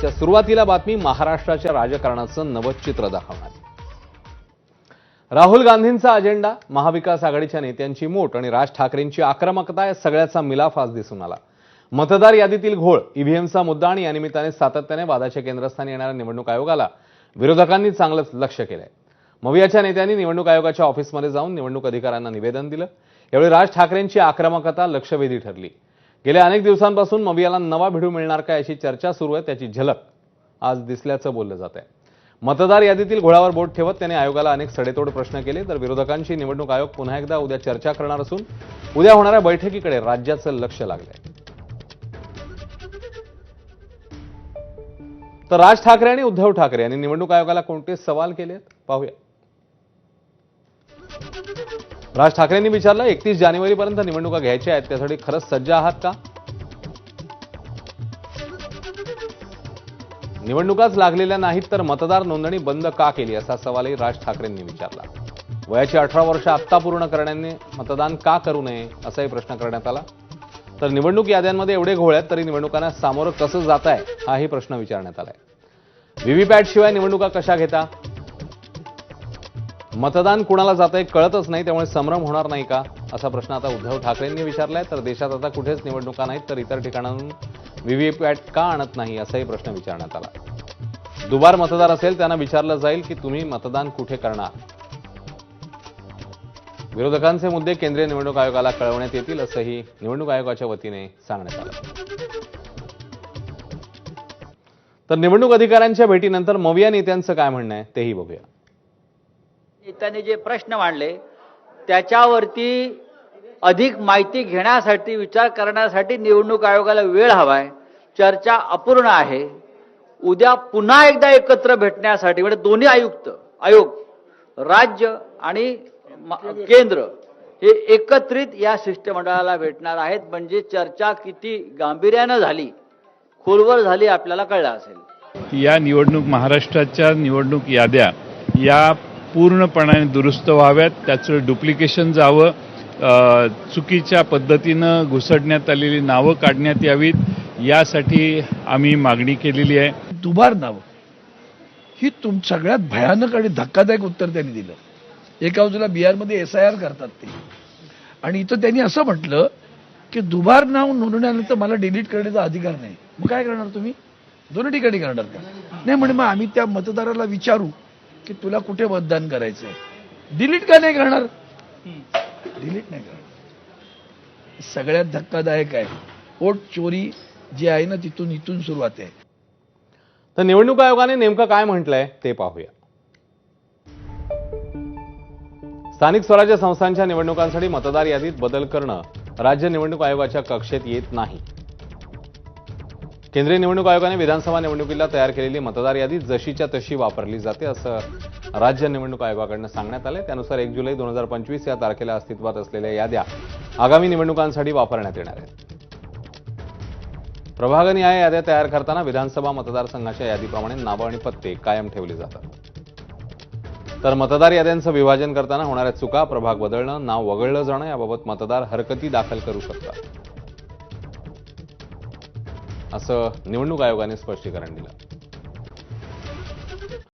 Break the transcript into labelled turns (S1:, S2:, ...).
S1: च्या सुरुवातीला बातमी महाराष्ट्राच्या राजकारणाचं नवं चित्र दाखवणार. राहुल गांधींचा अजेंडा महाविकास आघाडीच्या नेत्यांची मोठ आणि राज ठाकरेंची आक्रमकता या सगळ्याचा मिलाफ आज दिसून आला. मतदार यादीतील घोळ ईव्हीएमचा मुद्दा आणि या निमित्ताने सातत्याने वादाच्या केंद्रस्थानी येणाऱ्या निवडणूक आयोगाला विरोधकांनी चांगलंच लक्ष केलंय. मवियाच्या नेत्यांनी निवडणूक आयोगाच्या ऑफिसमध्ये जाऊन निवडणूक अधिकाऱ्यांना निवेदन दिलं. यावेळी राज ठाकरेंची आक्रमकता लक्षवेधी ठरली. गेल्या अनेक दिवसांपासून मवियाला नवा भिडू मिळणार का अशी चर्चा सुरू आहे त्याची झलक आज दिसल्याचं बोललं जात आहे मतदार यादीतील घोळावर बोट ठेवत त्याने आयोगाला अनेक सडेतोड प्रश्न केले तर विरोधकांशी निवडणूक आयोग पुन्हा एकदा उद्या चर्चा करणार असून उद्या होणाऱ्या बैठकीकडे राज्याचं लक्ष लागलंय. तर राज ठाकरे आणि उद्धव ठाकरे यांनी निवडणूक आयोगाला कोणते सवाल केलेत? पाहूया. राज ठाकरेंनी विचारलं एकतीस जानेवारीपर्यंत निवडणुका घ्यायच्या आहेत त्यासाठी खरंच सज्ज आहात का? निवडणुकाच लागलेल्या नाहीत तर मतदार नोंदणी बंद का केली? असा सवालही राज ठाकरेंनी विचारला. वयाची अठरा वर्ष आत्ता पूर्ण करण्याने मतदान का करू नये असाही प्रश्न करण्यात आला. तर निवडणूक याद्यांमध्ये एवढे घोळ्यात आहेत तरी निवडणुकांना सामोरं कसं जात आहे हाही प्रश्न विचारण्यात आलाय. व्हीव्हीपॅट शिवाय निवडणुका कशा घेता? मतदान कुणाला जात आहे कळतच नाही त्यामुळे संभ्रम होणार नाही का? असा प्रश्न आता उद्धव ठाकरेंनी विचारलाय. तर देशात आता कुठेच निवडणुका नाहीत तर इतर ठिकाणाहून व्हीव्हीपॅट का आणत नाही असाही प्रश्न विचारण्यात आला. दुबार मतदार असेल त्यांना विचारलं जाईल की तुम्ही मतदान कुठे करणार? विरोधकांचे मुद्दे केंद्रीय निवडणूक आयोगाला कळवण्यात येतील असंही निवडणूक आयोगाच्या वतीने सांगण्यात आलं. तर निवडणूक अधिकाऱ्यांच्या भेटीनंतर मविया नेत्यांचं काय म्हणणं आहे तेही बघूया.
S2: नेत्यांनी जे प्रश्न मांडले त्याच्यावरती अधिक माहिती घेण्यासाठी विचार करण्यासाठी निवडणूक आयोगाला वेळ हवाय. चर्चा अपूर्ण आहे. उद्या पुन्हा एकदा एकत्र भेटण्यासाठी म्हणजे दोन्ही आयुक्त आयोग राज्य आणि केंद्र हे एकत्रित या शिष्टमंडळाला भेटणार आहेत. म्हणजे चर्चा किती गांभीर्यानं झाली खोलवर झाली आपल्याला कळलं असेल.
S3: या निवडणूक महाराष्ट्राच्या निवडणूक याद्या या पूर्णपणाने दुरुस्त व्हाव्यात त्याचं डुप्लिकेशन जावं चुकीच्या पद्धतीनं घुसडण्यात आलेली नावं काढण्यात यावीत यासाठी आम्ही मागणी केलेली आहे.
S4: दुबार नावं. ही तुम सगळ्यात भयानक आणि धक्कादायक उत्तर त्यांनी दिलं. एका बाजूला बिहारमध्ये एस आय आर करतात ते. आणि इथं त्यांनी असं म्हटलं की दुबार नाव नोंदवण्यानंतर मला डिलीट करण्याचा अधिकार नाही. मग काय करणार तुम्ही? दोन्ही ठिकाणी करणार का? नाही म्हणे मग आम्ही त्या मतदाराला विचारू. की तुला कुठे मतदान करायचंय? डिलीट का नाही करणार? डिलीट नाही करणार. सगळ्यात धक्कादायक आहे. वोट चोरी जी आहे ना तिथून इथून सुरुवात आहे.
S1: तर निवडणूक आयोगाने नेमकं काय म्हटलंय ते पाहूया. स्थानिक स्वराज्य संस्थांच्या निवडणुकांसाठी मतदार यादीत बदल करणं राज्य निवडणूक आयोगाच्या कक्षेत येत नाही. केंद्रीय निवडणूक आयोगाने विधानसभा निवडणुकीला तयार केलेली मतदार यादी जशीच्या तशी वापरली जाते असं राज्य निवडणूक आयोगाकडनं सांगण्यात आलं त्यानुसार एक जुलै दोन हजार पंचवीस या तारखेला अस्तित्वात असलेल्या याद्या आगामी निवडणुकांसाठी वापरण्यात येणार आहेत. प्रभागनिहाय याद्या तयार करताना विधानसभा मतदारसंघाच्या यादीप्रमाणे नावं आणि पत्ते कायम ठेवली जातात. तर मतदार याद्यांचं विभाजन करताना होणाऱ्या चुका प्रभाग बदलणं नाव वगळलं जाणं याबाबत मतदार हरकती दाखल करू शकतात. असं निवडणूक आयोगाने स्पष्टीकरण दिलं.